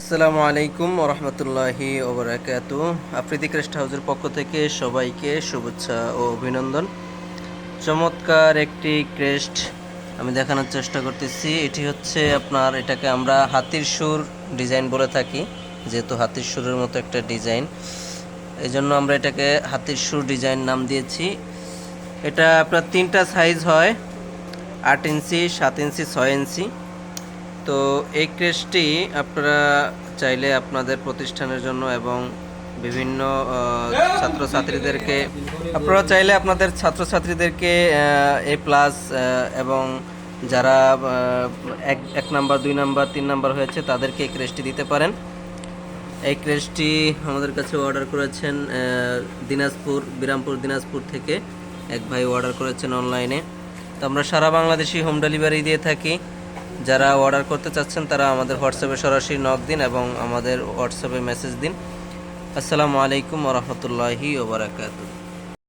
আসসালামু আলাইকুম ওরহমতুল্লাহি ওবরাকাত আফ্রিদি ক্রেস্ট হাউসের পক্ষ থেকে সবাইকে শুভেচ্ছা ও অভিনন্দন। চমৎকার একটি ক্রেস্ট আমি দেখানোর চেষ্টা করতেছি। এটি হচ্ছে আপনার, এটাকে আমরা হাতির সুর ডিজাইন বলে থাকি, যেহেতু হাতির সুরের মতো একটা ডিজাইন। এই জন্য আমরা এটাকে হাতির সুর ডিজাইন নাম দিয়েছি। এটা আপনার তিনটা সাইজ হয়, আট ইঞ্চি, সাত ইঞ্চি, ছয় ইঞ্চি। তো এই ক্রেশটি আপনারা চাইলে আপনাদের প্রতিষ্ঠানের জন্য এবং বিভিন্ন ছাত্রছাত্রীদেরকে, আপনারা চাইলে আপনাদের ছাত্রছাত্রীদেরকে এ প্লাস এবং যারা এক এক নাম্বার, দুই নাম্বার, তিন নাম্বার হয়েছে, তাদেরকে এই ক্রেশটি দিতে পারেন। এই ক্রেশটি আমাদের কাছে অর্ডার করেছেন দিনাজপুর, বিরামপুর, দিনাজপুর থেকে। এক ভাই অর্ডার করেছেন অনলাইনে। তো আমরা সারা বাংলাদেশি হোম ডেলিভারি দিয়ে থাকি। যারা অর্ডার করতে চাচ্ছেন, তারা আমাদের হোয়াটসঅ্যাপে সরাসরি নক দিন এবং আমাদের হোয়াটসঅ্যাপে মেসেজ দিন। আসসালামু আলাইকুম ওরহমতুল্লাহি ওবরাকাতু